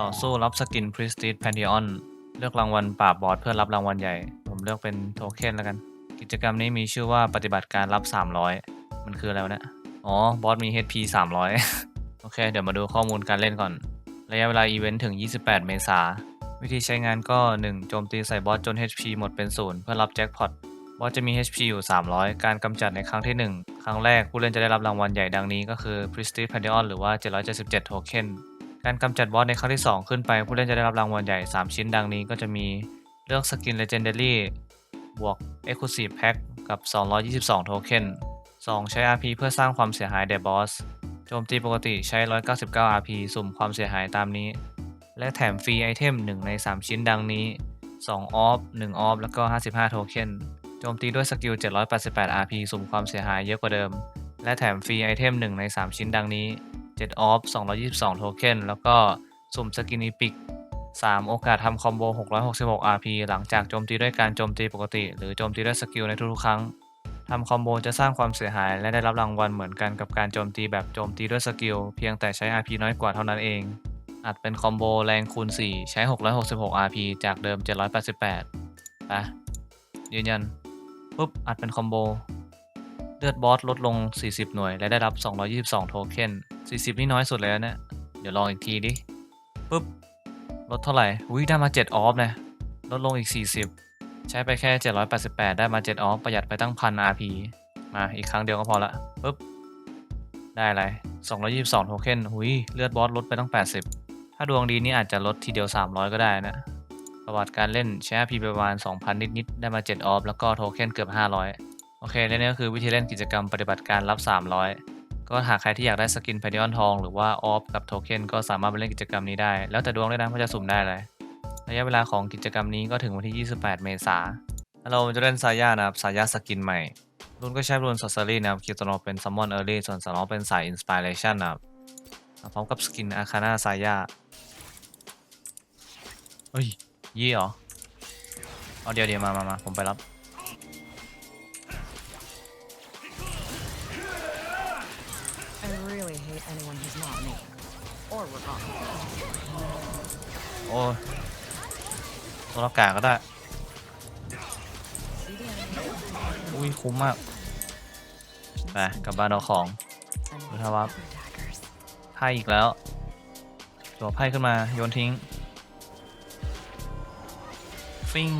ต่อสู้รับสกิน Prestige Pantheon เลือกรางวัลปราบบอสเพื่อรับรางวัลใหญ่ ผมเลือกเป็นโทเค็นแล้วกัน กิจกรรมนี้มีชื่อว่าปฏิบัติการรับ 300 มันคืออะไรวะเนี่ยอ๋อบอสมี HP 300 โอเค เดี๋ยวมาดูข้อมูลการเล่นก่อน ระยะเวลาอีเวนต์ถึง 28 เมษาวิธีใช้งานก็ 1 โจมตีใส่บอสจน HP หมดเป็นศูนย์เพื่อรับแจ็คพอตบอสจะมี HP อยู่ 300 การกำจัดในครั้งที่ 1 ครั้งแรกผู้เล่นจะได้รับรางวัลใหญ่ดังนี้ก็คือ Prestige Pantheon หรือว่า 777โทเค็น การกำจัดบอสในครั้งที่ 2 ขึ้นไป ผู้เล่นจะได้รับรางวัลใหญ่ 3 ชิ้นดังนี้ก็จะมีเลือกสกิน Legendary บวก Exclusive Pack กับ 222 โทเค็น2ใช้ RP เพื่อสร้างความเสียหายแด่บอส โจมตีปกติใช้ 199 RP สุ่มความเสียหายตามนี้ และแถมฟรีไอเทม 1 ใน 3 ชิ้นดังนี้ 2 ออฟ 1 ออฟ แล้วก็ 55 โทเค็นโจมตีด้วยสกิล 788 RP สุ่มความเสียหายเยอะกว่าเดิม และแถมฟรีไอเทม 1 ใน 3 ชิ้นดังนี้ 7 ออฟ 222 โทเค็น แล้วก็สุ่มสกินอีพิก 3 โอกาสทำคอมโบ 666 RP หลังจากโจมตีด้วยการโจมตีปกติ หรือโจมตีด้วยสกิลในทุกๆครั้งทำคอมโบจะสร้างความเสียหายและได้รับรางวัลเหมือนกันกับการโจมตีแบบโจมตีด้วยสกิลเพียงแต่ใช้ RP น้อยกว่าเท่านั้นเองอาจเป็นคอมโบแรงคูณ 4 ใช้ 666 RP จากเดิม 788ไปยืนยันปุ๊บอัดเป็นคอมโบ เลือดบอสลดลง 40 หน่วย และได้รับ 222 โทเค็น 40 นี่น้อยสุดเลยนะ เดี๋ยวลองอีกทีดิปุ๊บ ลดเท่าไหร่ อุ้ยได้มา 7 ออฟนะ ลดลงอีก 40 ใช้ไปแค่ 788 ได้มา 7 ออฟ ประหยัดไปตั้งพัน RP มาอีกครั้งเดียวก็พอละปุ๊บ ได้อะไร 222 โทเค็นหุยเลือดบอสลดไปตั้ง 80 ถ้าดวงดีนี่อาจจะลดทีเดียว 300 ก็ได้นะ ประวัติการเล่นใช้ RP ประมาณ 2,000 นิดๆ ได้มา 7 ออฟ แล้วก็โทเค็นเกือบ 500 โอเคและนี่ก็คือวิธีเล่นกิจกรรมปฏิบัติการรับ 300 ก็หากใครที่อยากได้สกินไพเดออนทองหรือว่าออฟกับโทเค็นก็สามารถไปเล่นกิจกรรมนี้ได้ แล้วแต่ดวงด้วยนะว่าจะสุ่มได้เลยระยะเวลาของกิจกรรมนี้ก็ถึงวันที่ 28 เมษายนเราจะเล่นซาย่านะครับซาย่าสกินใหม่รุ่นก็ใช้รุ่นซอสซารี่นะครับคิวโตโนเป็นซัมมอนเออร์ลี่ส่วนสำรองเป็นสายอินสปิเรชันนะครับพร้อมกับสกินอาคาน่าซาย่าเฮ้ยยี่เหรอเอาเดี๋ยวเดี๋ยวมามามาผมไปรับ really hate anyone who's not me. Or Rakan. โอ้ยตัวละกาก็ได้ See the enemy. อุ้ยคุ้มมาก ไปกลับบ้านเอาของ And Good how up? daggers. ไพ่อีกแล้วตัวไพ่ขึ้นมาโยนทิ้ง ฟิง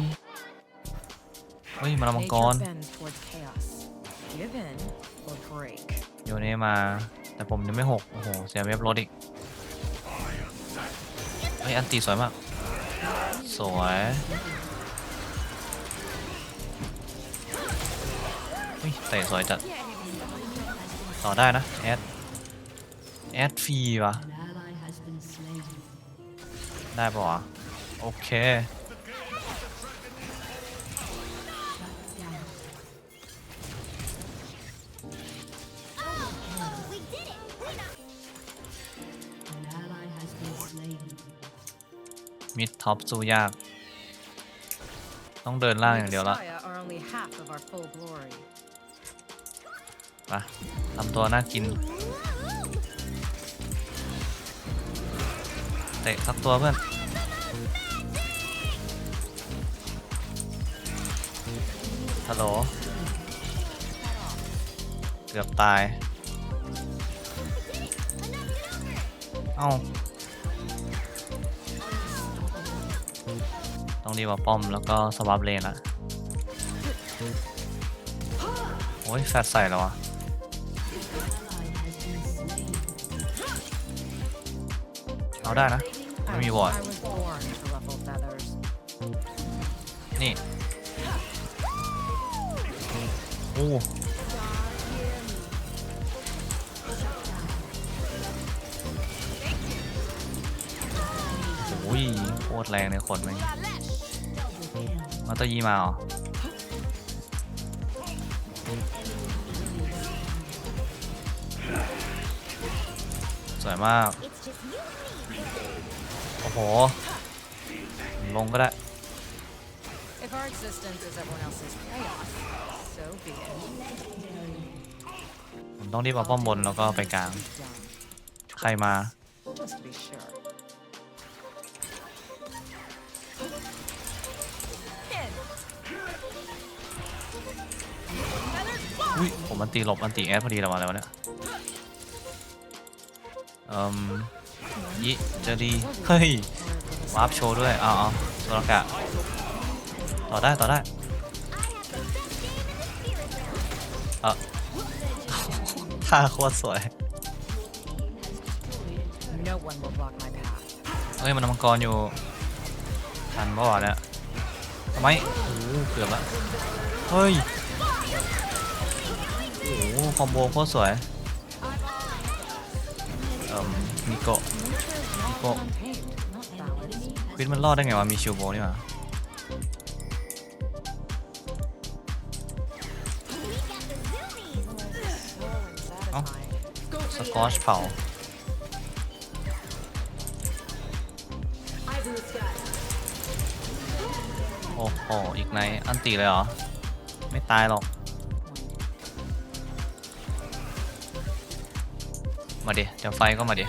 เฮ้ยมาละมังก Nature ร bends towards chaos. Give in or break. โยนนี้มา แต่ผมยังไม่หกโอ้โห เสียเว็บรถอีก เฮ้ย อันตีสวยมาก สวย เฮ้ยเตะสวยจัด ต่อได้นะ แอด แอดฟรีวะได้ปะวะ โอเค มิดท็อปสู้ยาก ต้องเดินล่างอย่างเดียวละ Messiah are only half of our full glory. ไปทำตัวน่ากิน เตะสักตัวเพื่อนฮัลโหล เกือบตาย เอ้า ต้องดีกว่าป้อมแล้วก็สวับเลนละโอ้ยแฟดใส่แล้ววะเอาได้นะไม่มีวอร์ดนี่โอ้โอ้ยโคตรแรงในคนมั นมาตอยีมาเหรอสวยมาก โอ้โห ลงก็ได้ If our existence is everyone else's chaos, so be it. ผมต้องรีบเอาป้อมบนแล้วก็ไปกลาง Done. ใครมา Just to be sure. อุ้ยผมมันตีหลบอันตีแอดพอดีแล้วมาแล้วเนี่ยอ่มยิเจะดีเฮ้ยวาร์ปโชว์ด้วยอาเอโซลกะต่อได้ต่อได้เออท่าโคตรสวยเฮ้ยมันมังกรอยู่ทันปะวะเนี่ยทำไมโอ้เกือบละเฮ้ย โอ้โหคอมโบโคตรสวยเอ่อมิโกะ Nature's not untamed, not balanced. ควิดมันรอดได้ไงวะมีชิวโบนี่หว่า So unsatisfying. สกอชเผาโอ้โหอีกในอันตีเลยเหรอ ไม่ตายหรอก มาดิเดี๋ยวไฟก็มาดิ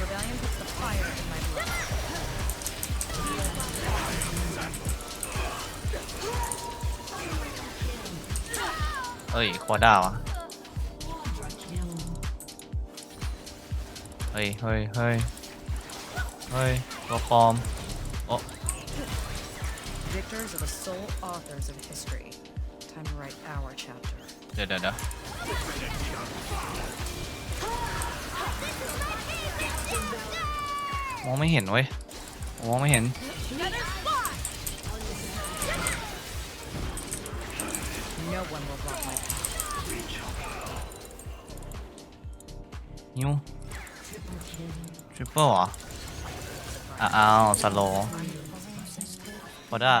Rebellion puts the fire in my blood. เอ้ยควอด้าวะเฮ้ยเฮ้ยเฮ้ยเฮ้ยตัวปลอมโอ้ Victors are the sole authors of history. Time to write our chapter. เดี๋ยวเดี๋ยวเดี๋ยว มองไม่เห็นเว้ยมองไม่เห็น นิวทริปเปิลเหรออะอ้าวสโลคอด้า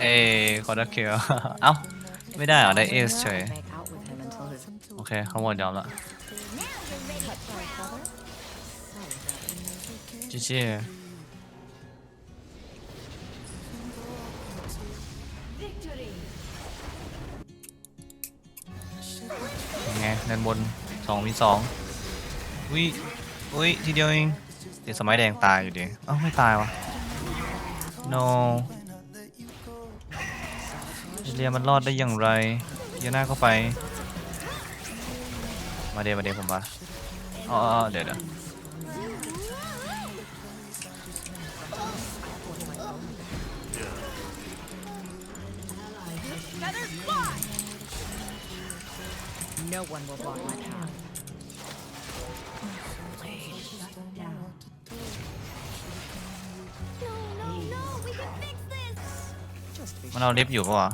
เอ้คอด้าเคียวเอ้า ไม่ได้เหรอ ได้เอสเฉย เคข้างบนยอมละจีจีไงเดินบนสองวิสองวิอุ้ยทีเดียวเองเดี๋ยวสมัยแดงตายอยู่ดิเอ้าไม่ตายวะ no เรียมันรอดได้อย่างไรเดี๋ยวหน้าเข้าไป มาเดี๋ยวมาเดี๋ยวผมมาอ๋ออ๋อเดี๋ยวเดี๋ยว No one will block my path. Just be มันเอาลิฟต์อยู่ปะวะ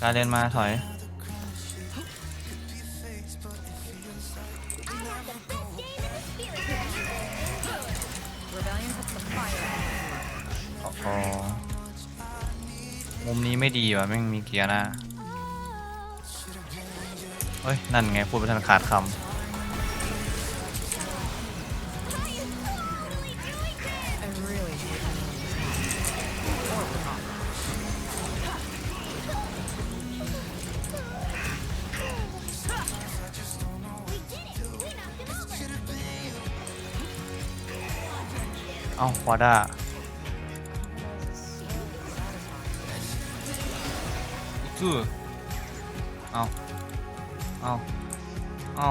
การเรียนมาถอย Rebellion puts the fire in my blood. โอ้โหมุมนี้ไม่ดีว่ะแม่งมีเกียร์หน้า เฮ้ย นั่นไง พูดไปทันขาดคำ เอ้าควาด้าคือเอ้าเอ้าเอ้า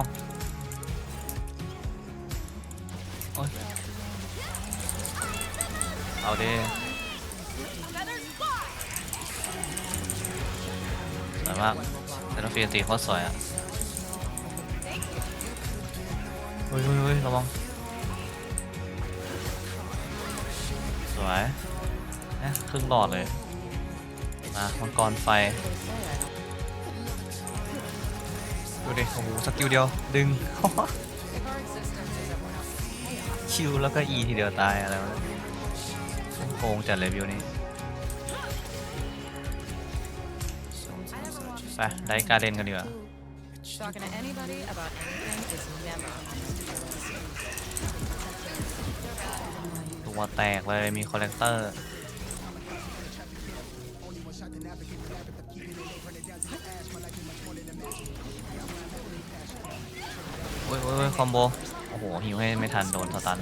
โอ้ยเอาดิสวยมากแต่ละฟีตีโคตรสวยอะเฮ้ยเฮ้ยเฮ้ยระวัง วยนะครึ่งหลอดเลย มามังกรไฟ ดูดิ โอ้โหสกิลเดียว ดึง คิวแล้วก็ E ทีเดียวตายอะไรวะโกงจัดเลยวิวนี้ ไป ได้การเล่นกันดีกว่า ตัวแตกเลยมีคอลเลกเตอร์โอ้ยโอ้ยโอ้ยคอมโบ โอ้โห หิวให้ไม่ทันโดนสตัน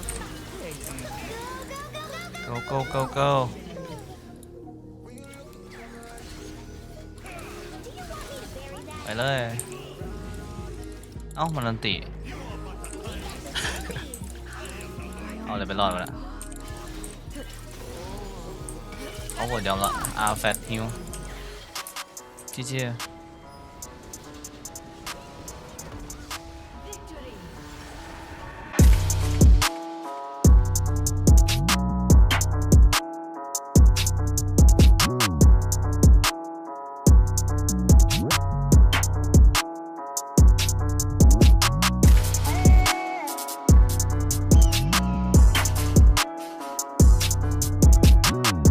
โก go go go go ไปเลย เอ้ามันอันติ เอาเลยไปรอดมาละ โอ้โหเดยอมละอาแฟตฮิวจีจี